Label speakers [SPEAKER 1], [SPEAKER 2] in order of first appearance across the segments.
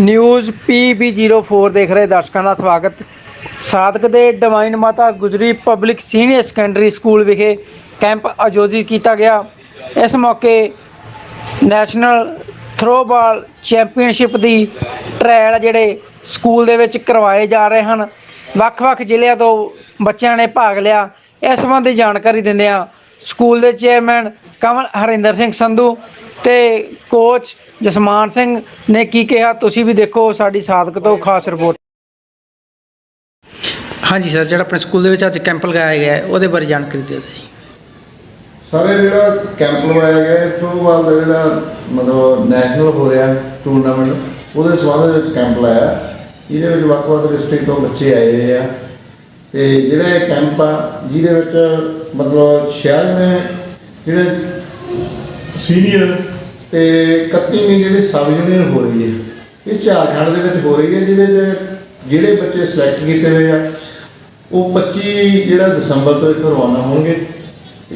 [SPEAKER 1] News PB04 ਦੇਖ ਰਹੇ ਦਰਸ਼ਕਾਂ ਦਾ ਸਵਾਗਤ। ਸਾਦਕ ਦੇ divine Mata Gujri public senior secondary school ਵਿਖੇ ਕੈਂਪ ਆਯੋਜਿਤ ਕੀਤਾ ਗਿਆ। ਇਸ ਮੌਕੇ ਨੈਸ਼ਨਲ ਥਰੋਬਾਲ ਚੈਂਪੀਅਨਸ਼ਿਪ ਦੀ ਟ੍ਰਾਇਲ ਜਿਹੜੇ ਸਕੂਲ ਦੇ ਵਿੱਚ ਕਰਵਾਏ ਜਾ ਰਹੇ ਹਨ। ਵੱਖ-ਵੱਖ ਜ਼ਿਲ੍ਹਿਆਂ ਤੋਂ ਬੱਚਿਆਂ ਨੇ ਭਾਗ ਲਿਆ। ਇਸ ਸੰਬੰਧੀ ਜਾਣਕਾਰੀ ਦਿੰਦਿਆਂ ਸਕੂਲ ਦੇ ਚੇਅਰਮੈਨ ਕਮਲ ਹਰਿੰਦਰ ਸਿੰਘ ਸੰਧੂ ਤੇ ਕੋਚ ਜਸਮਾਨ ਸਿੰਘ ਨੇ ਕੀ ਕਿਹਾ ਤੁਸੀਂ ਵੀ ਦੇਖੋ ਸਾਡੀ ਸਾਦਕ ਤੋਂ ਖਾਸ ਰਿਪੋਰਟ ਹਾਂਜੀ ਸਰ ਜਿਹੜਾ ਆਪਣੇ ਸਕੂਲ ਦੇ ਵਿੱਚ ਅੱਜ ਕੈਂਪ ਲਗਾਇਆ ਗਿਆ ਹੈ ਉਹਦੇ ਬਾਰੇ ਜਾਣਕਾਰੀ ਦਿਓ ਜੀ।
[SPEAKER 2] ਸਾਰੇ ਜਿਹੜਾ ਕੈਂਪ ਲਵਾਇਆ ਗਿਆ ਹੈ ਥਰੋਬਾਲ ਦਾ ਜਿਹੜਾ ਮਤਲਬ ਨੈਸ਼ਨਲ ਹੋ ਰਿਹਾ ਟੂਰਨਾਮੈਂਟ ਉਹਦੇ ਸੰਬੰਧ ਵਿੱਚ ਕੈਂਪ ਲਾਇਆ। ਇਹਦੇ ਵਿੱਚ ਵੱਖ-ਵੱਖ ਡਿਸਟ੍ਰਿਕਟ ਤੋਂ ਬੱਚੇ ਆਏ ਹੋਏ ਆ। ਤੇ ਜਿਹੜਾ ਇਹ ਕੈਂਪ ਆ, ਜਿਹਦੇ ਵਿੱਚ ਮਤਲਬ 96 ਜਿਹੜੇ ਸੀਨੀਅਰ ਤੇ 31ਵੀਂ ਜਿਹੜੇ ਸਬ ਜੂਨੀਅਰ ਹੋ ਰਹੀ ਹੈ। ਇਹ ਝਾਰਖੰਡ ਦੇ ਵਿੱਚ ਹੋ ਰਹੀ ਹੈ, ਜਿਹਦੇ 'ਚ ਜਿਹੜੇ ਬੱਚੇ ਸਿਲੈਕਟ ਕੀਤੇ ਹੋਏ ਆ, ਉਹ 25 ਜਿਹੜਾ ਦਸੰਬਰ ਤੋਂ ਇੱਥੋਂ ਰਵਾਨਾ ਹੋਣਗੇ।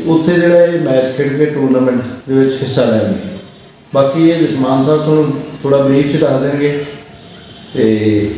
[SPEAKER 2] ਉੱਥੇ ਜਿਹੜਾ ਇਹ ਮੈਚ ਖੇਡ ਕੇ ਟੂਰਨਾਮੈਂਟ ਦੇ ਵਿੱਚ ਹਿੱਸਾ ਲੈਣਗੇ। ਬਾਕੀ ਇਹ ਜਸਮਾਨ ਸਾਹਿਬ ਤੁਹਾਨੂੰ ਥੋੜਾ ਬਰੀਫ ਚ ਦੱਸ ਦੇਣਗੇ। ਤੇ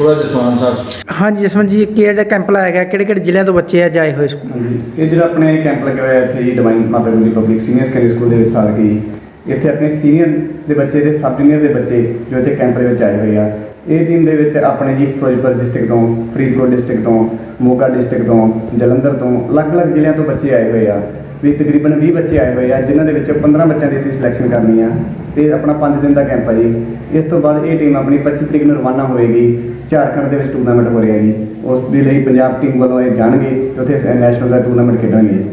[SPEAKER 2] ਥੋੜਾ ਜਸਮਾਨ ਸਾਹਿਬ
[SPEAKER 1] ਹਾਂਜੀ ਜਸਮਨ ਜੀ ਕਿਹੜਾ ਕੈਂਪ ਲਾਇਆ ਗਿਆ? ਕਿਹੜੇ ਕਿਹੜੇ ਜ਼ਿਲ੍ਹਿਆਂ ਤੋਂ ਬੱਚੇ ਅੱਜ ਆਏ ਹੋਏ ਸਕੂਲ?
[SPEAKER 3] ਇਹ ਜਿਹੜਾ ਆਪਣੇ ਕੈਂਪ ਲੱਗਿਆ ਹੋਇਆ ਇੱਥੇ ਜੀ divine Mata Gujri public senior secondary school ਦੇ ਵਿੱਚ ਸਾਲ ਕੀ ਇੱਥੇ ਆਪਣੇ ਸੀਨੀਅਰ ਦੇ ਬੱਚੇ ਤੇ ਸਬ ਜੂਨੀਅਰ ਦੇ ਬੱਚੇ ਜੋ ਇੱਥੇ ਕੈਂਪ ਦੇ ਵਿੱਚ ਆਏ ਹੋਏ ਆ। ਇਹ ਟੀਮ ਦੇ ਵਿੱਚ ਆਪਣੇ ਜੀ ਫਿਰੋਜ਼ਪੁਰ ਡਿਸਟ੍ਰਿਕਟ ਤੋਂ ਫਰੀਦਕੋਟ ਡਿਸਟ੍ਰਿਕਟ ਤੋਂ ਮੋਗਾ ਡਿਸਟ੍ਰਿਕਟ ਤੋਂ ਜਲੰਧਰ ਤੋਂ ਅਲੱਗ-ਅਲੱਗ ਜ਼ਿਲ੍ਹਿਆਂ ਤੋਂ ਬੱਚੇ ਆਏ ਹੋਏ ਆ। ਵੀ ਤਕਰੀਬਨ 20 ਬੱਚੇ ਆਏ ਹੋਏ ਆ ਜਿਨ੍ਹਾਂ ਦੇ ਵਿੱਚੋਂ 15 ਬੱਚਿਆਂ ਦੀ ਅਸੀਂ ਸਿਲੈਕਸ਼ਨ ਕਰਨੀ ਆ। ਤੇ ਆਪਣਾ 5 ਦਿਨ ਦਾ ਕੈਂਪ ਆ ਜੀ। ਇਸ ਤੋਂ ਬਾਅਦ ਇਹ ਟੀਮ ਆਪਣੀ 25 ਤਰੀਕ ਨੂੰ ਰਵਾਨਾ ਹੋਏਗੀ। ਝਾਰਖੰਡ ਦੇ ਵਿੱਚ ਟੂਰਨਾਮੈਂਟ ਹੋ ਰਿਹਾ ਜੀ। ਉਸ ਦੇ ਲਈ ਪੰਜਾਬ ਟੀਮ ਵੱਲੋਂ ਇਹ ਜਾਣਗੇ ਤੇ ਉੱਥੇ ਨੈਸ਼ਨਲ ਦਾ ਟੂਰਨਾਮੈਂਟ ਖੇਡਣਗੇ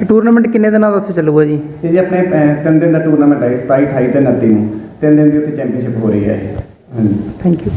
[SPEAKER 1] ਇਹ ਟੂਰਨਾਮੈਂਟ ਕਿੰਨੇ ਦਿਨਾਂ ਦਾ ਉੱਥੇ ਚੱਲੂਗਾ ਜੀ?
[SPEAKER 3] ਇਹ ਜੀ ਆਪਣੇ ਅਹ, ਤਿੰਨ ਦਿਨ ਦਾ ਟੂਰਨਾਮੈਂਟ ਹੈ 27 28 ਤੇ 29 ਨੂੰ। ਤਿੰਨ ਦਿਨ ਦੀ ਉੱਥੇ ਚੈਂਪੀਅਨਸ਼ਿਪ ਹੋ ਰਹੀ ਹੈ
[SPEAKER 1] Thank you.